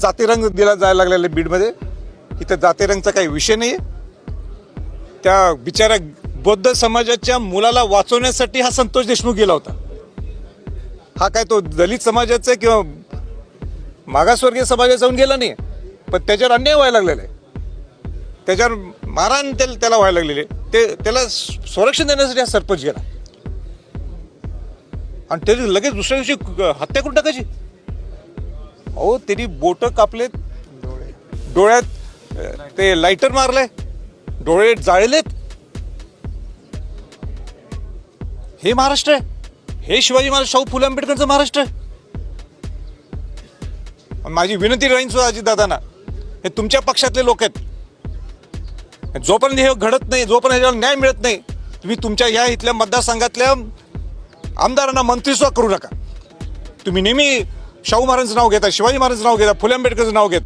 जातीरंग दिला जायला लागलेला आहे बीडमध्ये. इथं जातीरंगचा काही विषय नाही त्या बिचाऱ्या बौद्ध समाजाच्या मुलाला वाचवण्यासाठी हा संतोष देशमुख गेला होता. हा काय तो दलित समाजाचा किंवा मागासवर्गीय समाजाचा जाऊन गेला नाही पण त्याच्यावर अन्याय व्हायला लागलेला आहे. त्याच्यावर मारहाण त्याला त्याला व्हायला लागलेले ते त्याला संरक्षण देण्यासाठी हा सरपंच गेला. आणि त्याची लगेच दुसऱ्या दिवशी हत्या करून टाकायची. अहो त्यांनी बोट कापलेत. डोळ्यात ते लाइटर मारले डोळे जाळलेत. हे महाराष्ट्र आहे. हे शिवाजी महाराज शाहू फुले आंबेडकरचं महाराष्ट्र आहे. माझी विनंती राहीन सुद्धा अजितदादांना हे तुमच्या पक्षातले लोक आहेत. जोपर्यंत हे घडत नाही जोपर्यंत ह्याच्यावर न्याय मिळत नाही तुम्ही तुमच्या या इथल्या मतदारसंघातल्या आमदारांना मंत्रीसुद्धा करू नका. तुम्ही नेहमी शाहू महाराजांचं नाव घेता शिवाजी महाराजांचं नाव घेता फुले आंबेडकरचं नाव घेत